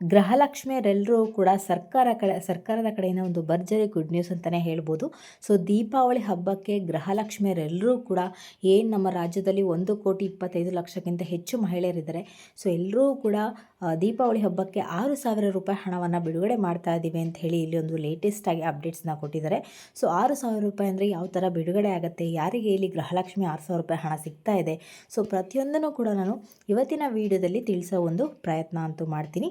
ಗೃಹಲಕ್ಷ್ಮಿಯರೆಲ್ಲರೂ ಕೂಡ ಸರ್ಕಾರ ಕಡೆ, ಸರ್ಕಾರದ ಕಡೆಯಿಂದ ಒಂದು ಭರ್ಜರಿ ಗುಡ್ ನ್ಯೂಸ್ ಅಂತಲೇ ಹೇಳ್ಬೋದು. ಸೊ ದೀಪಾವಳಿ ಹಬ್ಬಕ್ಕೆ ಗೃಹಲಕ್ಷ್ಮಿಯರೆಲ್ಲರೂ ಕೂಡ ಏನು ನಮ್ಮ ರಾಜ್ಯದಲ್ಲಿ ಒಂದು ಕೋಟಿ ಇಪ್ಪತ್ತೈದು ಲಕ್ಷಕ್ಕಿಂತ ಹೆಚ್ಚು ಮಹಿಳೆಯರಿದ್ದಾರೆ. ಸೊ ಎಲ್ಲರೂ ಕೂಡ ದೀಪಾವಳಿ ಹಬ್ಬಕ್ಕೆ ಆರು ಸಾವಿರ ರೂಪಾಯಿ ಹಣವನ್ನು ಬಿಡುಗಡೆ ಮಾಡ್ತಾ ಇದ್ದೀವಿ ಅಂತ ಹೇಳಿ ಇಲ್ಲಿ ಒಂದು ಲೇಟೆಸ್ಟ್ ಆಗಿ ಅಪ್ಡೇಟ್ಸ್ನ ಕೊಟ್ಟಿದ್ದಾರೆ. ಸೊ ಆರು ಸಾವಿರ ರೂಪಾಯಿ ಅಂದರೆ ಯಾವ ಥರ ಬಿಡುಗಡೆ ಆಗುತ್ತೆ? ಯಾರಿಗೆ ಇಲ್ಲಿ ಗೃಹಲಕ್ಷ್ಮಿ ಆರು ಸಾವಿರ ರೂಪಾಯಿ ಹಣ ಸಿಗ್ತಾ ಇದೆ? ಸೊ ಪ್ರತಿಯೊಂದನ್ನು ಕೂಡ ನಾನು ಇವತ್ತಿನ ವಿಡಿಯೋದಲ್ಲಿ ತಿಳಿಸೋ ಒಂದು ಪ್ರಯತ್ನ ಅಂತೂ ಮಾಡ್ತೀನಿ.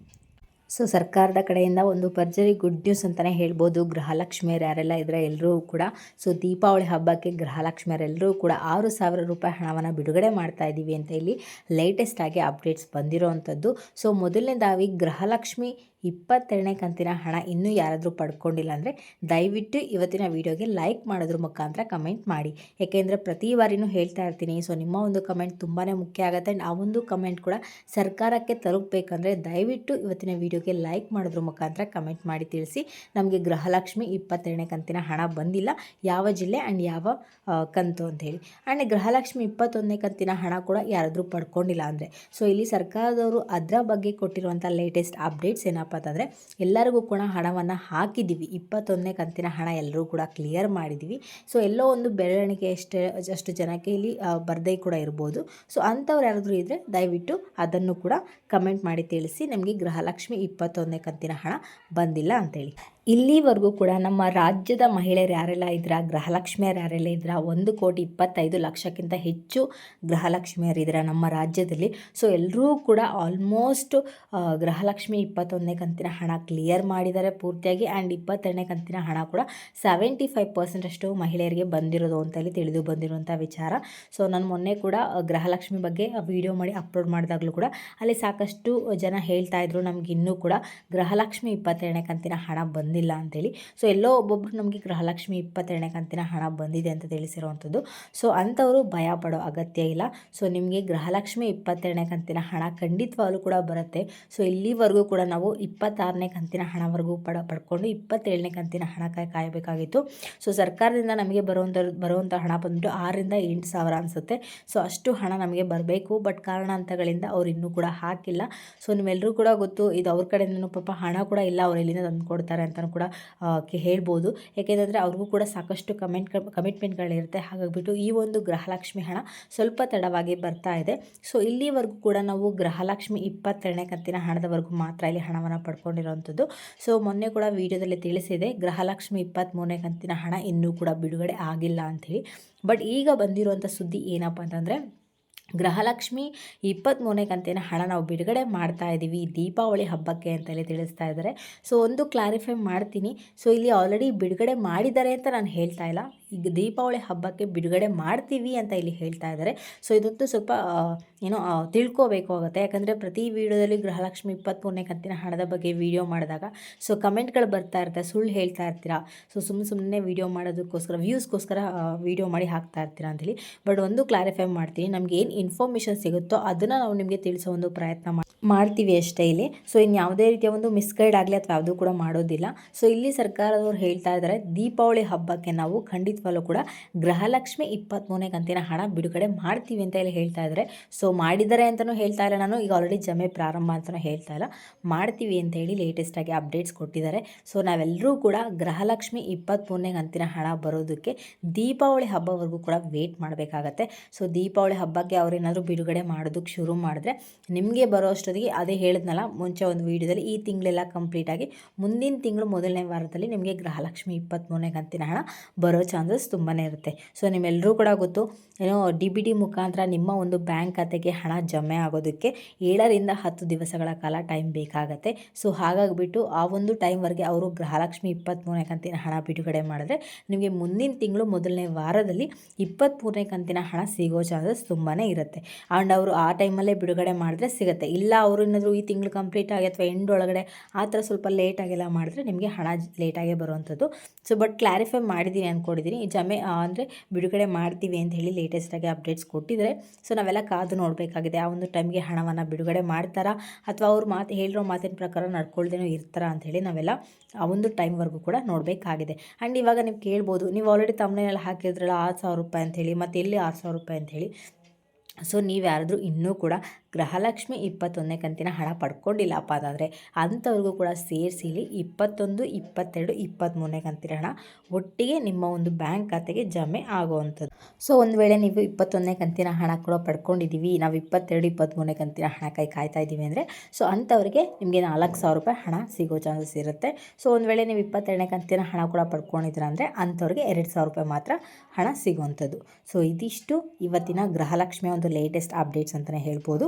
ಸೊ ಸರ್ಕಾರದ ಕಡೆಯಿಂದ ಒಂದು ಭರ್ಜರಿ ಗುಡ್ ನ್ಯೂಸ್ ಅಂತಲೇ ಹೇಳ್ಬೋದು. ಗೃಹಲಕ್ಷ್ಮಿಯರು ಯಾರೆಲ್ಲ ಇದ್ದಾರೆ ಎಲ್ಲರೂ ಕೂಡ, ಸೊ ದೀಪಾವಳಿ ಹಬ್ಬಕ್ಕೆ ಗೃಹಲಕ್ಷ್ಮಿಯರೆಲ್ಲರೂ ಕೂಡ ಆರು ಸಾವಿರ ರೂಪಾಯಿ ಹಣವನ್ನು ಬಿಡುಗಡೆ ಮಾಡ್ತಾ ಇದ್ದೀವಿ ಅಂತ ಇಲ್ಲಿ ಲೇಟೆಸ್ಟ್ ಆಗಿ ಅಪ್ಡೇಟ್ಸ್ ಬಂದಿರೋವಂಥದ್ದು ಸೊ ಮೊದಲನೇದಾಗಿ ಗೃಹಲಕ್ಷ್ಮಿ ಇಪ್ಪತ್ತೆರಡನೇ ಕಂತಿನ ಹಣ ಇನ್ನೂ ಯಾರಾದರೂ ಪಡ್ಕೊಂಡಿಲ್ಲ ಅಂದರೆ ದಯವಿಟ್ಟು ಇವತ್ತಿನ ವಿಡಿಯೋಗೆ ಲೈಕ್ ಮಾಡೋದ್ರ ಮುಖಾಂತರ ಕಮೆಂಟ್ ಮಾಡಿ. ಯಾಕೆಂದರೆ ಪ್ರತಿ ಬಾರಿನೂ ಹೇಳ್ತಾ ಇರ್ತೀನಿ, ಸೊ ನಿಮ್ಮ ಒಂದು ಕಮೆಂಟ್ ತುಂಬಾ ಮುಖ್ಯ ಆಗುತ್ತೆ. ಆ ಒಂದು ಕಮೆಂಟ್ ಕೂಡ ಸರ್ಕಾರಕ್ಕೆ ತಲುಪಬೇಕಂದ್ರೆ ದಯವಿಟ್ಟು ಇವತ್ತಿನ ವಿಡಿಯೋಗೆ ಲೈಕ್ ಮಾಡೋದ್ರ ಮುಖಾಂತರ ಕಮೆಂಟ್ ಮಾಡಿ ತಿಳಿಸಿ. ನಮಗೆ ಗೃಹಲಕ್ಷ್ಮಿ ಇಪ್ಪತ್ತೆರಡನೇ ಕಂತಿನ ಹಣ ಬಂದಿಲ್ಲ. ಯಾವ ಜಿಲ್ಲೆ ಆ್ಯಂಡ್ ಯಾವ ಕಂತು ಅಂತ ಹೇಳಿ. ಆ್ಯಂಡ್ ಗೃಹಲಕ್ಷ್ಮಿ ಇಪ್ಪತ್ತೊಂದನೇ ಕಂತಿನ ಹಣ ಕೂಡ ಯಾರಾದರೂ ಪಡ್ಕೊಂಡಿಲ್ಲ ಅಂದರೆ. ಸೊ ಇಲ್ಲಿ ಸರ್ಕಾರದವರು ಅದರ ಬಗ್ಗೆ ಕೊಟ್ಟಿರುವಂಥ ಲೇಟೆಸ್ಟ್ ಅಪ್ಡೇಟ್ಸ್ ಏನಪ್ಪ ಅಂತಂದರೆ ಎಲ್ಲರಿಗೂ ಕೂಡ ಹಣವನ್ನು ಹಾಕಿದ್ದೀವಿ. ಇಪ್ಪತ್ತೊಂದನೇ ಕಂತಿನ ಹಣ ಎಲ್ಲರೂ ಕೂಡ ಕ್ಲಿಯರ್ ಮಾಡಿದ್ದೀವಿ. ಸೊ ಎಲ್ಲೋ ಒಂದು ಬೆಳವಣಿಗೆ ಅಷ್ಟೇ ಅಷ್ಟು ಜನಕ್ಕೆ ಇಲ್ಲಿ ಬರದೇ ಬರ್ದೇ ಕೂಡ ಇರ್ಬೋದು. ಸೊ ಅಂಥವ್ರು ಯಾರಾದರೂ ಇದ್ದರೆ ದಯವಿಟ್ಟು ಅದನ್ನು ಕೂಡ ಕಮೆಂಟ್ ಮಾಡಿ ತಿಳಿಸಿ. ನಮಗೆ ಗೃಹಲಕ್ಷ್ಮಿ ಇಪ್ಪತ್ತೊಂದನೇ ಕಂತಿನ ಹಣ ಬಂದಿಲ್ಲ ಅಂತೇಳಿ. ಇಲ್ಲಿವರೆಗೂ ಕೂಡ ನಮ್ಮ ರಾಜ್ಯದ ಮಹಿಳೆಯರು ಯಾರೆಲ್ಲ ಇದ್ರ? ಗೃಹಲಕ್ಷ್ಮಿಯರು ಯಾರೆಲ್ಲ ಇದ್ರ? ಒಂದು ಕೋಟಿ ಇಪ್ಪತ್ತೈದು ಲಕ್ಷಕ್ಕಿಂತ ಹೆಚ್ಚು ಗೃಹಲಕ್ಷ್ಮಿಯರಿದ್ರ ನಮ್ಮ ರಾಜ್ಯದಲ್ಲಿ. ಸೊ ಎಲ್ಲರೂ ಕೂಡ ಆಲ್ಮೋಸ್ಟ್ ಗೃಹಲಕ್ಷ್ಮಿ ಇಪ್ಪತ್ತೊಂದನೇ ಕಂತಿನ ಹಣ ಕ್ಲಿಯರ್ ಮಾಡಿದ್ದಾರೆ ಪೂರ್ತಿಯಾಗಿ. ಆ್ಯಂಡ್ ಇಪ್ಪತ್ತೆರಡನೇ ಕಂತಿನ ಹಣ ಕೂಡ ಸೆವೆಂಟಿ ಫೈವ್ ಪರ್ಸೆಂಟ್ ಅಷ್ಟು ಮಹಿಳೆಯರಿಗೆ ಬಂದಿರೋದು ಅಂತೇಳಿ ತಿಳಿದು ಬಂದಿರುವಂಥ ವಿಚಾರ. ಸೊ ನಾನು ಮೊನ್ನೆ ಕೂಡ ಗೃಹಲಕ್ಷ್ಮಿ ಬಗ್ಗೆ ವಿಡಿಯೋ ಮಾಡಿ ಅಪ್ಲೋಡ್ ಮಾಡಿದಾಗಲೂ ಕೂಡ ಅಲ್ಲಿ ಸಾಕಷ್ಟು ಜನ ಹೇಳ್ತಾ ಇದ್ರು. ನಮ್ಗೆ ಇನ್ನೂ ಕೂಡ ಗೃಹಲಕ್ಷ್ಮಿ ಇಪ್ಪತ್ತೆರಡನೇ ಕಂತಿನ ಹಣ ಬಂದಿಲ್ಲ ಅಂತೇಳಿ. ಸೊ ಎಲ್ಲೋ ಒಬ್ಬೊಬ್ರು ನಮಗೆ ಗೃಹಲಕ್ಷ್ಮಿ ಇಪ್ಪತ್ತೆರಡನೇ ಕಂತಿನ ಹಣ ಬಂದಿದೆ ಅಂತ ತಿಳಿಸಿರುವಂಥದ್ದು. ಸೊ ಅಂಥವರು ಭಯ ಪಡೋ ಅಗತ್ಯ ಇಲ್ಲ. ಸೊ ನಿಮಗೆ ಗೃಹಲಕ್ಷ್ಮಿ ಇಪ್ಪತ್ತೆರಡನೇ ಕಂತಿನ ಹಣ ಖಂಡಿತವಾಗಲೂ ಕೂಡ ಬರುತ್ತೆ. ಸೊ ಇಲ್ಲಿವರೆಗೂ ಕೂಡ ನಾವು ಇಪ್ಪತ್ತಾರನೇ ಕಂತಿನ ಹಣವರೆಗೂ ಪಡ, ಪಡ್ಕೊಂಡು ಇಪ್ಪತ್ತೇಳನೇ ಕಂತಿನ ಹಣ ಕಾಯಿ, ಕಾಯಬೇಕಾಗಿತ್ತು. ಸೊ ಸರ್ಕಾರದಿಂದ ನಮಗೆ ಬರುವಂಥ ಬರುವಂಥ ಹಣ ಬಂದ್ಬಿಟ್ಟು ಆರರಿಂದ ಎಂಟು ಸಾವಿರ ಅನಿಸುತ್ತೆ. ಸೊ ಅಷ್ಟು ಹಣ ನಮಗೆ ಬರಬೇಕು. ಬಟ್ ಕಾರಣಾಂತಗಳಿಂದ ಅವ್ರು ಇನ್ನೂ ಕೂಡ ಹಾಕಿಲ್ಲ. ಸೊ ನಿಮ್ಮೆಲ್ಲರೂ ಕೂಡ ಗೊತ್ತು. ಇದು ಅವ್ರ ಕಡೆಯಿಂದ ಪಾಪ ಹಣ ಕೂಡ ಇಲ್ಲ. ಅವ್ರು ಎಲ್ಲಿಂದ ತಂದು ಕೊಡ್ತಾರೆ ಅಂತಲೂ ಕೂಡ ಹೇಳ್ಬೋದು. ಯಾಕೆಂದರೆ ಅವ್ರಿಗೂ ಕೂಡ ಸಾಕಷ್ಟು ಕಮೆಂಟ್, ಕಮಿಟ್ಮೆಂಟ್ಗಳಿರುತ್ತೆ. ಹಾಗಾಗಿಬಿಟ್ಟು ಈ ಒಂದು ಗ್ರಹಲಕ್ಷ್ಮಿ ಹಣ ಸ್ವಲ್ಪ ತಡವಾಗಿ ಬರ್ತಾ ಇದೆ. ಸೊ, ಇಲ್ಲಿವರೆಗೂ ಕೂಡ ನಾವು ಗ್ರಹಲಕ್ಷ್ಮಿ ಇಪ್ಪತ್ತೆರಡನೇ ಕಂತಿನ ಹಣದವರೆಗೂ ಮಾತ್ರ ಇಲ್ಲಿ ಹಣವನ್ನು ಪಡ್ಕೊಂಡಿರುವಂಥದ್ದು ಸೊ, ಮೊನ್ನೆ ಕೂಡ ವಿಡಿಯೋದಲ್ಲಿ ತಿಳಿಸಿದೆ, ಗೃಹಲಕ್ಷ್ಮಿ ಇಪ್ಪತ್ತ್ಮೂರನೇ ಕಂತಿನ ಹಣ ಇನ್ನೂ ಕೂಡ ಬಿಡುಗಡೆ ಆಗಿಲ್ಲ ಅಂಥೇಳಿ. ಬಟ್ ಈಗ ಬಂದಿರುವಂಥ ಸುದ್ದಿ ಏನಪ್ಪ ಅಂತಂದರೆ ಗೃಹಲಕ್ಷ್ಮಿ ಇಪ್ಪತ್ತ್ಮೂರನೇ ಕಂತಿನ ಹಣ ನಾವು ಬಿಡುಗಡೆ ಮಾಡ್ತಾ ಇದ್ದೀವಿ ದೀಪಾವಳಿ ಹಬ್ಬಕ್ಕೆ ಅಂತೇಳಿ ತಿಳಿಸ್ತಾ ಇದ್ದಾರೆ. ಸೊ ಒಂದು ಕ್ಲಾರಿಫೈ ಮಾಡ್ತೀನಿ. ಸೊ ಇಲ್ಲಿ ಆಲ್ರೆಡಿ ಬಿಡುಗಡೆ ಮಾಡಿದ್ದಾರೆ ಅಂತ ನಾನು ಹೇಳ್ತಾ ಇಲ್ಲ. ಈಗ ದೀಪಾವಳಿ ಹಬ್ಬಕ್ಕೆ ಬಿಡುಗಡೆ ಮಾಡ್ತೀವಿ ಅಂತ ಇಲ್ಲಿ ಹೇಳ್ತಾ ಇದ್ದಾರೆ. ಸೊ ಇದಂತೂ ಸ್ವಲ್ಪ ಏನೋ ತಿಳ್ಕೋಬೇಕು ಆಗುತ್ತೆ. ಯಾಕಂದರೆ ಪ್ರತಿ ವಿಡಿಯೋದಲ್ಲಿ ಗೃಹಲಕ್ಷ್ಮಿ ಇಪ್ಪತ್ತ್ಮೂರನೇ ಕಂತಿನ ಹಣದ ಬಗ್ಗೆ ವಿಡಿಯೋ ಮಾಡಿದಾಗ ಸೊ ಕಮೆಂಟ್ಗಳು ಬರ್ತಾ ಇರ್ತವೆ ಸುಳ್ಳು ಹೇಳ್ತಾ ಇರ್ತೀರಾ? ಸೊ ಸುಮ್ಮನೆ ಸುಮ್ಮನೆ ವಿಡಿಯೋ ಮಾಡೋದಕ್ಕೋಸ್ಕರ, ವ್ಯೂಸ್ಗೋಸ್ಕರ ವೀಡಿಯೋ ಮಾಡಿ ಹಾಕ್ತಾ ಇರ್ತೀರಾ ಅಂತೇಳಿ. ಬಟ್ ಒಂದು ಕ್ಲಾರಿಫೈ ಮಾಡ್ತೀನಿ, ನಮ್ಗೆ ಏನು ಇನ್ಫಾರ್ಮೇಷನ್ ಸಿಗುತ್ತೋ ಅದನ್ನು ನಾವು ನಿಮಗೆ ತಿಳಿಸೋ ಒಂದು ಪ್ರಯತ್ನ ಮಾಡ್ತೀವಿ ಅಷ್ಟೇ ಇಲ್ಲಿ. ಸೊ ಇನ್ನು ಯಾವುದೇ ರೀತಿಯ ಒಂದು ಮಿಸ್ಗೈಡ್ ಆಗಲಿ ಅಥವಾ ಯಾವುದೂ ಕೂಡ ಮಾಡೋದಿಲ್ಲ. ಸೊ ಇಲ್ಲಿ ಸರ್ಕಾರದವ್ರು ಹೇಳ್ತಾ ಇದ್ದಾರೆ, ದೀಪಾವಳಿ ಹಬ್ಬಕ್ಕೆ ನಾವು ಖಂಡಿತವಾಗ್ಲೂ ಕೂಡ ಗೃಹಲಕ್ಷ್ಮಿ ಇಪ್ಪತ್ತ್ಮೂರನೇ ಕಂತಿನ ಹಣ ಬಿಡುಗಡೆ ಮಾಡ್ತೀವಿ ಅಂತ ಹೇಳಿ ಹೇಳ್ತಾ ಇದ್ದಾರೆ. ಸೊ ಮಾಡಿದ್ದಾರೆ ಅಂತಲೂ ಹೇಳ್ತಾ ಇಲ್ಲ. ನಾನು ಈಗ ಆಲ್ರೆಡಿ ಜಮೆ ಪ್ರಾರಂಭ ಅಂತಲೂ ಹೇಳ್ತಾ ಇಲ್ಲ. ಮಾಡ್ತೀವಿ ಅಂತ ಹೇಳಿ ಲೇಟೆಸ್ಟಾಗಿ ಅಪ್ಡೇಟ್ಸ್ ಕೊಟ್ಟಿದ್ದಾರೆ. ಸೊ ನಾವೆಲ್ಲರೂ ಕೂಡ ಗೃಹಲಕ್ಷ್ಮಿ ಇಪ್ಪತ್ತ್ಮೂರನೇ ಕಂತಿನ ಹಣ ಬರೋದಕ್ಕೆ ದೀಪಾವಳಿ ಹಬ್ಬವರೆಗೂ ಕೂಡ ವೇಟ್ ಮಾಡಬೇಕಾಗತ್ತೆ. ಸೊ ದೀಪಾವಳಿ ಹಬ್ಬಕ್ಕೆ ಅವರೇನಾದರೂ ಬಿಡುಗಡೆ ಮಾಡೋದಕ್ಕೆ ಶುರು ಮಾಡಿದ್ರೆ ನಿಮಗೆ ಬರೋ ಅಷ್ಟೊತ್ತಿಗೆ ಅದೇ ಹೇಳಿದ್ನಲ್ಲ, ಮುಂಚೆ ಒಂದು ವೀಡಿಯೋದಲ್ಲಿ ಈ ತಿಂಗಳೆಲ್ಲ ಕಂಪ್ಲೀಟಾಗಿ ಮುಂದಿನ ತಿಂಗಳು ಮೊದಲನೇ ವಾರದಲ್ಲಿ ನಿಮಗೆ ಗೃಹಲಕ್ಷ್ಮಿ ಇಪ್ಪತ್ತ್ಮೂರನೇ ಕಂತಿನ ಹಣ ಬರೋ ಚಾನ್ಸಸ್ ತುಂಬಾ ಇರುತ್ತೆ. ಸೊ ನಿಮ್ಮೆಲ್ಲರೂ ಕೂಡ ಗೊತ್ತು, ಏನೋ ಡಿ ಬಿ ಡಿ ಮುಖಾಂತರ ನಿಮ್ಮ ಒಂದು ಬ್ಯಾಂಕ್ ಖಾತೆಗೆ ಹಣ ಜಮೆ ಆಗೋದಕ್ಕೆ ಏಳರಿಂದ ಹತ್ತು ದಿವಸಗಳ ಕಾಲ ಟೈಮ್ ಬೇಕಾಗತ್ತೆ. ಸೊ ಹಾಗಾಗಿಬಿಟ್ಟು ಆ ಒಂದು ಟೈಮ್ವರೆಗೆ ಅವರು ಗೃಹಲಕ್ಷ್ಮಿ ಇಪ್ಪತ್ತ್ಮೂರನೇ ಕಂತಿನ ಹಣ ಬಿಡುಗಡೆ ಮಾಡಿದ್ರೆ ನಿಮಗೆ ಮುಂದಿನ ತಿಂಗಳು ಮೊದಲನೇ ವಾರದಲ್ಲಿ ಇಪ್ಪತ್ತ್ಮೂರನೇ ಕಂತಿನ ಹಣ ಸಿಗೋ ಚಾನ್ಸಸ್ ತುಂಬಾ ಇರುತ್ತೆ. ಆ್ಯಂಡ್ ಅವರು ಆ ಟೈಮಲ್ಲೇ ಬಿಡುಗಡೆ ಮಾಡಿದ್ರೆ ಸಿಗುತ್ತೆ. ಇಲ್ಲ ಅವರು ಏನಾದರೂ ಈ ತಿಂಗಳು ಕಂಪ್ಲೀಟ್ ಆಗಿ ಅಥವಾ ಎಂಡ್ ಒಳಗಡೆ ಆ ಥರ ಸ್ವಲ್ಪ ಲೇಟಾಗೆಲ್ಲ ಮಾಡಿದ್ರೆ ನಿಮಗೆ ಹಣ ಲೇಟಾಗೇ ಬರುವಂಥದ್ದು. ಸೊ ಬಟ್ ಕ್ಲಾರಿಫೈ ಮಾಡಿದ್ದೀನಿ ಅಂದ್ಕೊಂಡಿದ್ದೀನಿ ಜಮೆ ಅಂದರೆ ಬಿಡುಗಡೆ ಮಾಡ್ತೀವಿ ಅಂತ ಹೇಳಿ ಲೇಟೆಸ್ಟಾಗಿ ಅಪ್ಡೇಟ್ಸ್ ಕೊಟ್ಟಿದ್ದಾರೆ ಸೊ ನಾವೆಲ್ಲ ಕಾದು ನೋಡಬೇಕಾಗಿದೆ, ಆ ಒಂದು ಟೈಮ್ಗೆ ಹಣವನ್ನು ಬಿಡುಗಡೆ ಮಾಡ್ತಾರಾ, ಅಥವಾ ಅವ್ರು ಮಾತು, ಹೇಳಿರೋ ಮಾತಿನ ಪ್ರಕಾರ ನಡ್ಕೊಳ್ದೇನೋ ಇರ್ತಾರ ಅಂತ ಹೇಳಿ ನಾವೆಲ್ಲ ಆ ಒಂದು ಟೈಮ್ವರೆಗೂ ಕೂಡ ನೋಡಬೇಕಾಗಿದೆ. ಆ್ಯಂಡ್ ಇವಾಗ ನೀವು ಕೇಳ್ಬೋದು, ನೀವು ಆಲ್ರೆಡಿ ತಮ್ಮನೆಯಲ್ಲಿ ಹಾಕಿದ್ರಲ್ಲ ಆರು ಸಾವಿರ ರೂಪಾಯಿ ಅಂಥೇಳಿ ಮತ್ತು ಎಲ್ಲಿ ಆರು ಸಾವಿರ ರೂಪಾಯಿ ಅಂಥೇಳಿ ಸೊ ನೀವು ಯಾರಾದರೂ ಇನ್ನೂ ಕೂಡ ಗೃಹಲಕ್ಷ್ಮಿ ಇಪ್ಪತ್ತೊಂದನೇ ಕಂತಿನ ಹಣ ಪಡ್ಕೊಂಡಿಲ್ಲಪ್ಪ ಅದಾದರೆ ಅಂಥವ್ರಿಗೂ ಕೂಡ ಸೇರಿಸಿ ಇಲ್ಲಿ ಇಪ್ಪತ್ತೊಂದು, ಇಪ್ಪತ್ತೆರಡು, ಇಪ್ಪತ್ತ್ಮೂರನೇ ಕಂತಿನ ಹಣ ಒಟ್ಟಿಗೆ ನಿಮ್ಮ ಒಂದು ಬ್ಯಾಂಕ್ ಖಾತೆಗೆ ಜಮೆ ಆಗುವಂಥದ್ದು. ಸೊ, ಒಂದು ವೇಳೆ ನೀವು ಇಪ್ಪತ್ತೊಂದನೇ ಕಂತಿನ ಹಣ ಕೂಡ ಪಡ್ಕೊಂಡಿದ್ದೀವಿ, ನಾವು ಇಪ್ಪತ್ತೆರಡು, ಇಪ್ಪತ್ತ್ಮೂರನೇ ಕಂತಿನ ಹಣ ಕೈ ಕಾಯ್ತಾ ಇದ್ದೀವಿ ಅಂದರೆ, ಸೊ ಅಂಥವ್ರಿಗೆ ನಿಮಗೆ ನಾಲ್ಕು ಸಾವಿರ ರೂಪಾಯಿ ಹಣ ಸಿಗೋ ಚಾನ್ಸಸ್ ಇರುತ್ತೆ. ಸೊ, ಒಂದು ವೇಳೆ ನೀವು ಇಪ್ಪತ್ತೆರಡನೇ ಕಂತಿನ ಹಣ ಕೂಡ ಪಡ್ಕೊಂಡಿದ್ದೀರ ಅಂದರೆ ಅಂಥವ್ರಿಗೆ ಎರಡು ಸಾವಿರ ರೂಪಾಯಿ ಮಾತ್ರ ಹಣ ಸಿಗುವಂಥದ್ದು. ಸೊ, ಇದಿಷ್ಟು ಇವತ್ತಿನ ಗೃಹಲಕ್ಷ್ಮಿಯ ಒಂದು ಲೇಟೆಸ್ಟ್ ಅಪ್ಡೇಟ್ಸ್ ಅಂತಲೇ ಹೇಳ್ಬೋದು.